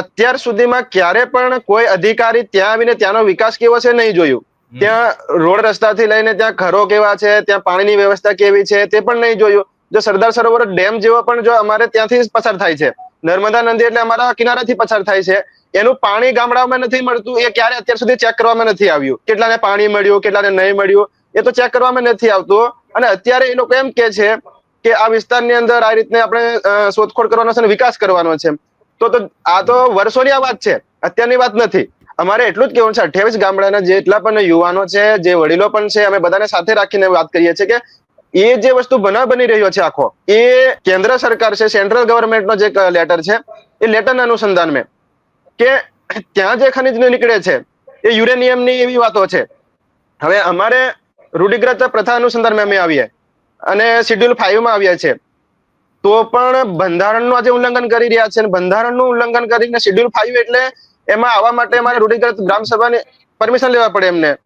અત્યાર સુધીમાં ક્યારે પણ કોઈ અધિકારી ત્યાં આવીને ત્યાંનો વિકાસ કેવો છે નહીં જોયું. ત્યાં રોડ રસ્તાથી લઈને ત્યાં ઘરો કેવા છે ત્યાં પાણીની વ્યવસ્થા કેવી છે તે પણ નહીં જોયું. જો સરદાર સરોવર ડેમ જેવો પણ જો અમારે ત્યાંથી પસાર થાય છે. નર્મદા નદી એટલે અમારા કિનારાથી પસાર થાય છે. એનું પાણી ગામડાઓમાં નથી મળતું એ ક્યારે અત્યાર સુધી ચેક કરવામાં નથી આવ્યું. કેટલાને પાણી મળ્યું કેટલાને નહીં મળ્યું એ તો ચેક કરવામાં નથી આવતું. અને અત્યારે એ લોકો એમ કે છે કે આ વિસ્તારની અંદર આ રીતને આપણે શોધખોળ કરવાનો છે અને વિકાસ કરવાનો છે. તો આ તો વર્ષોની આ વાત છે. અત્યારની વાત નથી. અમારે એટલું જ કહેવું છે, અઠ્યાવીસ ગામડાના જેટલા પણ યુવાનો છે, જે વડીલો પણ છે, અમે બધાને સાથે રાખીને વાત કરીએ છીએ કે એ જે વસ્તુ બનાવ બની રહ્યો છે આખો, એ કેન્દ્ર સરકાર છે, સેન્ટ્રલ ગવર્મેન્ટનો જે લેટર છે, એ લેટરના અનુસંધાન મેં કે ત્યાં જે ખનિજ નીકળે છે, એ યુરેનિયમની એવી વાતો છે. હવે અમારે રૂઢિગ્રત પ્રથા અનુસંધાનમાં અમે આવીએ અને શેડ્યુલ ફાઈવમાં આવ્યા છે તો પણ બંધારણનું આજે ઉલ્લંઘન કરી રહ્યા છે અને બંધારણનું ઉલ્લંઘન કરીને શેડ્યુલ ફાઈવ એટલે એમાં આવવા માટે અમારે રૂઢિગત ગ્રામ સભાની પરમિશન લેવા પડે એમને.